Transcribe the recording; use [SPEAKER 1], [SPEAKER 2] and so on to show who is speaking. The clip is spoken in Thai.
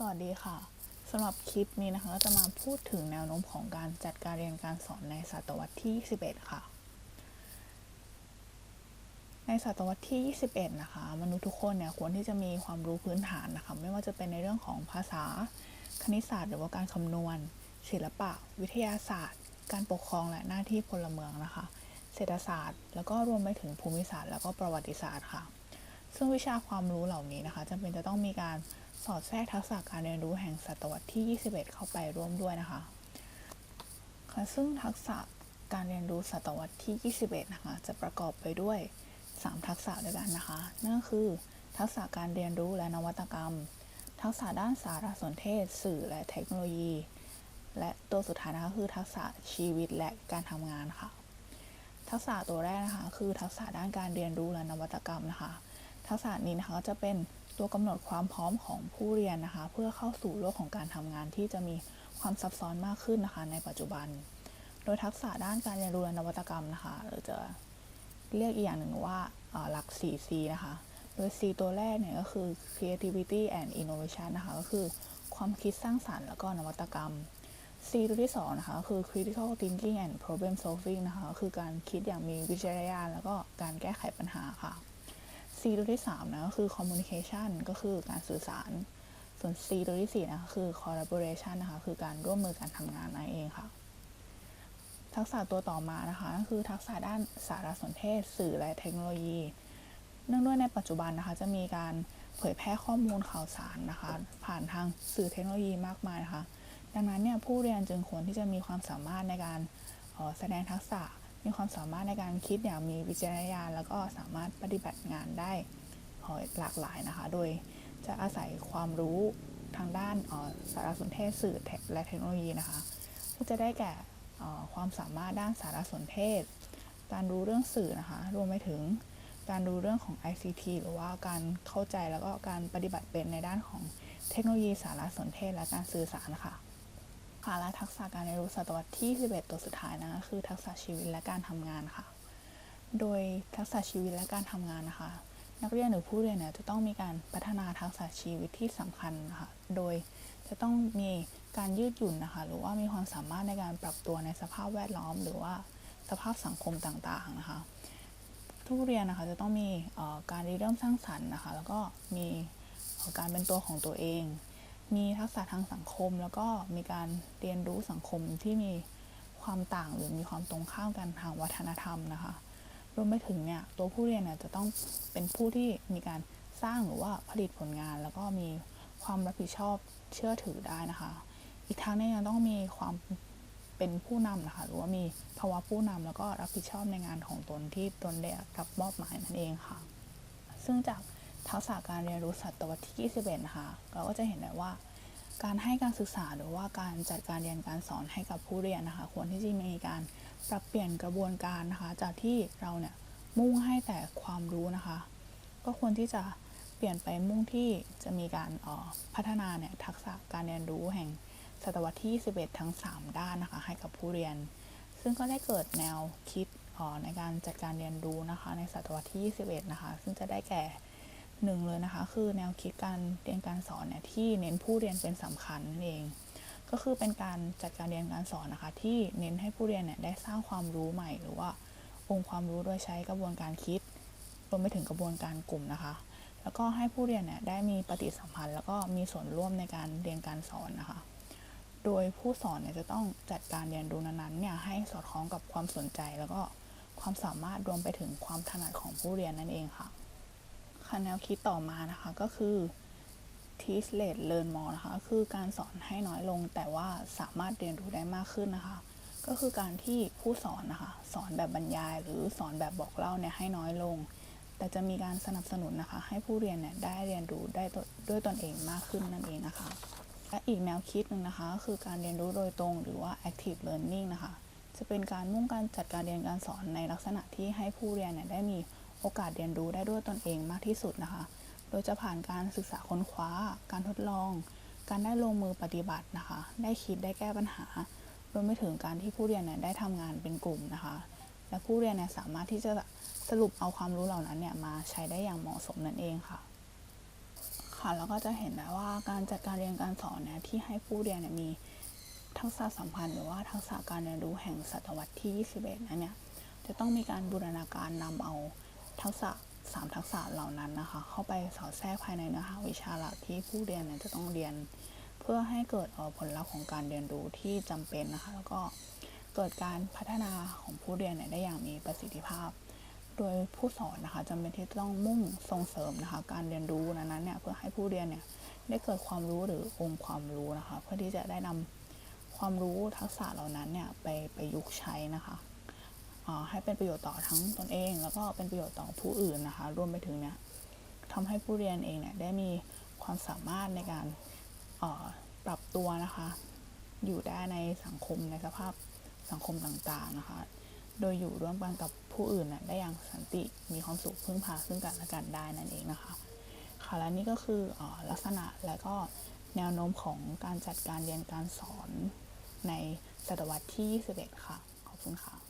[SPEAKER 1] สวัสดีค่ะสำหรับคลิปนี้นะคะก็จะมาพูดถึงแนวโน้มของการจัดการเรียนการสอนในศตวรรษที่ 21 ค่ะ ในศตวรรษที่ 21 นะคะ มนุษย์ทุกคนเนี่ยควรที่จะมีความรู้พื้นฐานนะคะ ไม่ว่าจะเป็นในเรื่องของภาษา คณิตศาสตร์หรือว่าการคำนวณ ศิลปะ วิทยาศาสตร์ การปกครองและหน้าที่พลเมืองนะคะ เศรษฐศาสตร์ แล้วก็รวมไปถึงภูมิศาสตร์ แล้วก็ประวัติศาสตร์ค่ะ ซึ่งวิชาความรู้เหล่านี้นะคะจำเป็นจะต้องมีการสอดแทรกทักษะการเรียนรู้แห่งศตวรรษที่ 21 เข้าไปร่วมด้วยนะคะค่ะซึ่งทักษะการเรียนรู้ศตวรรษที่ 21 นะคะ จะประกอบไปด้วย 3 ทักษะด้วยกันนะคะ นั่นคือ ทักษะการเรียนรู้และนวัตกรรม ทักษะด้านสารสนเทศ สื่อและเทคโนโลยี และตัวสุดท้ายนะคะคือทักษะชีวิตและการทำงานค่ะ ทักษะตัวแรกนะคะ คือทักษะด้านการเรียนรู้และนวัตกรรมนะคะ ทักษะนี้นะคะก็จะเป็นตัวกำหนดความพร้อมของผู้เรียนนะคะ เพื่อเข้าสู่โลกของการทำงานที่จะมีความซับซ้อนมากขึ้นนะคะ ในปัจจุบัน โดยทักษะด้านการเรียนรู้และนวัตกรรมนะคะเราจะเรียกอีกอย่างหนึ่งว่าหลัก 4C นะคะ โดย C ตัวแรกเนี่ยก็คือ creativity and innovation นะคะ ก็คือความคิดสร้างสรรค์แล้วก็นวัตกรรม C ตัวที่2นะคะก็คือ critical thinking and problem solving นะคะก็คือการคิดอย่างมีวิจารณญาณแล้วก็การแก้ไขปัญหาค่ะ C ตัวที่3นะก็คือ communication ก็คือการสื่อสาร ส่วน C ตัวที่4นะคะคือ collaboration นะคะคือการร่วมมือการทำงานนั่นเองค่ะ ทักษะตัวต่อมานะคะก็คือทักษะด้านสารสนเทศ สื่อและเทคโนโลยี เนื่องด้วยในปัจจุบันนะคะจะมีการเผยแพร่ข้อมูลข่าวสารนะคะ ผ่านทางสื่อเทคโนโลยีมากมายนะคะ ดังนั้นเนี่ยผู้เรียนจึงควรที่จะมีความสามารถในการแสดงทักษะ มีความสามารถในการคิดอย่างมีวิจารณญาณแล้วก็สามารถปฏิบัติงานได้หลากหลายนะคะ โดยจะอาศัยความรู้ทางด้านสารสนเทศสื่อและเทคโนโลยีนะคะก็จะได้แก่ความสามารถด้านสารสนเทศ การรู้เรื่องสื่อนะคะ รวมไปถึงการรู้เรื่องของ ICT หรือว่าการเข้าใจแล้วก็การปฏิบัติเป็นในด้านของเทคโนโลยีสารสนเทศและการสื่อสารค่ะค่ะ และทักษะการเรียนรู้ศตวรรษที่ 11 ตัวสุดท้ายนะคือทักษะชีวิตและการทำงานค่ะ โดยทักษะชีวิตและการทำงานนะคะ นักเรียนหรือผู้เรียนเนี่ยจะต้องมีการพัฒนาทักษะชีวิตที่สำคัญนะคะโดยจะต้องมีการยืดหยุ่นนะคะหรือว่ามีความสามารถในการปรับตัวในสภาพแวดล้อม หรือว่าสภาพสังคมต่างๆนะคะทุกเรียนนะคะจะต้องมีการริเริ่มสร้างสรรค์นะคะแล้วก็มีการเป็นตัวของตัวเอง มีทักษะทางสังคม แล้วก็มีการเรียนรู้สังคมที่มีความต่างหรือมีความตรงข้ามกันทางวัฒนธรรมนะคะรวมไปถึงเนี่ยตัวผู้เรียนเนี่ยจะต้องเป็นผู้ที่มีการสร้างหรือว่าผลิตผลงาน แล้วก็มีความรับผิดชอบเชื่อถือได้นะคะ อีกทั้งเนี่ยยังต้องมีความเป็นผู้นำนะคะหรือว่ามีภาวะผู้นำแล้วก็รับผิดชอบในงานของตนที่ตนได้รับมอบหมายนั่นเองค่ะ ซึ่งจาก ทักษะการเรียนรู้ศตวรรษที่ 21 นะคะ เราก็จะเห็นได้ว่า การให้การศึกษาหรือว่าการจัดการเรียนการสอนให้กับผู้เรียนนะคะ ควรที่จะมีการปรับเปลี่ยนกระบวนการนะคะ จากที่เราเนี่ยมุ่งให้แต่ความรู้นะคะ ก็ควรที่จะเปลี่ยนไปมุ่งที่จะมีการพัฒนาเนี่ยทักษะการเรียนรู้แห่งศตวรรษที่ 21 ทั้ง 3 ด้านนะคะ ให้กับผู้เรียน ซึ่งก็ได้เกิดแนวคิดในการจัดการเรียนรู้นะคะ ในศตวรรษที่ 21 นะคะ ซึ่งจะได้แก่ หนึ่งเลยนะคะ คือแนวคิดการเรียนการสอนเนี่ยที่เน้นผู้เรียนเป็นสำคัญนั่นเอง ก็คือเป็นการจัดการเรียนการสอนนะคะ ที่เน้นให้ผู้เรียนเนี่ยได้สร้างความรู้ใหม่ หรือว่าองค์ความรู้โดยใช้กระบวนการคิดรวมไปถึงกระบวนการกลุ่มนะคะ แล้วก็ให้ผู้เรียนเนี่ยได้มีปฏิสัมพันธ์ แล้วก็มีส่วนร่วมในการเรียนการสอนนะคะ โดยผู้สอนเนี่ยจะต้องจัดการเรียนรู้นั้นๆเนี่ยให้สอดคล้องกับความสนใจแล้วก็ความสามารถรวมไปถึงความถนัดของผู้เรียนนั่นเองค่ะ คะแนวคิดต่อมานะคะก็คือ teach less learn more นะคะคือการสอนให้น้อยลงแต่ว่าสามารถเรียนรู้ได้มากขึ้นนะคะ ก็คือการที่ผู้สอนนะคะสอนแบบบรรยาย หรือสอนแบบบอกเล่าเนี่ยให้น้อยลง แต่จะมีการสนับสนุนนะคะ ให้ผู้เรียนเนี่ยได้เรียนรู้ได้ด้วยตนเองมากขึ้นนั่นเองนะคะและอีกแนวคิดหนึ่งนะคะก็คือการเรียนรู้โดยตรงหรือว่า active learning นะคะ จะเป็นการมุ่งการจัดการเรียนการสอนในลักษณะที่ให้ผู้เรียนเนี่ยได้มี โอกาสเรียนรู้ได้ด้วยตนเองมากที่สุดนะคะ โดยจะผ่านการศึกษาค้นคว้า การทดลอง การได้ลงมือปฏิบัตินะคะ ได้คิดได้แก้ปัญหารวมไปถึงการที่ผู้เรียนเนี่ยได้ทำงานเป็นกลุ่มนะคะ และผู้เรียนเนี่ยสามารถที่จะสรุปเอาความรู้เหล่านั้นเนี่ยมาใช้ได้อย่างเหมาะสมนั่นเองค่ะค่ะแล้วก็จะเห็นได้ว่าการจัดการเรียนการสอนเนี่ยที่ให้ผู้เรียนเนี่ยมีทักษะสัมพันธ์หรือว่าทักษะการเรียนรู้แห่งศตวรรษที่ 21นั้นเนี่ยจะต้องมีการบูรณาการนำเอา ทักษะสามทักษะเหล่านั้นนะคะ เข้าไปสอดแทรกภายในเนื้อหาวิชาหลักที่ผู้เรียนเนี่ยจะต้องเรียน เพื่อให้เกิดผลลัพธ์ของการเรียนรู้ที่จำเป็นนะคะ แล้วก็เกิดการพัฒนาของผู้เรียนเนี่ยได้อย่างมีประสิทธิภาพ โดยผู้สอนนะคะจำเป็นที่ต้องมุ่งส่งเสริมนะคะ การเรียนรู้นั้นเนี่ยเพื่อให้ผู้เรียนเนี่ยได้เกิดความรู้หรือองค์ความรู้นะคะ เพื่อที่จะได้นำความรู้ทักษะเหล่านั้นเนี่ยไปประยุกใช้นะคะ ให้เป็นประโยชน์ต่อทั้งตนเอง แล้วก็เป็นประโยชน์ต่อผู้อื่นนะคะ รวมไปถึงเนี่ยทำให้ผู้เรียนเองเนี่ยได้มีความสามารถในการปรับตัวนะคะ อยู่ได้ในสังคมในสภาพสังคมต่างๆนะคะ โดยอยู่ร่วมกันกับผู้อื่นน่ะได้อย่างสันติมีความสุขพึ่งพาซึ่งกันและกันได้นั่นเองนะคะค่ะและนี่ก็คืออลักษณะและก็แนวโน้มของการจัดการเรียนการสอนในศตวรรษที่ 21 ค่ะ ขอบคุณค่ะ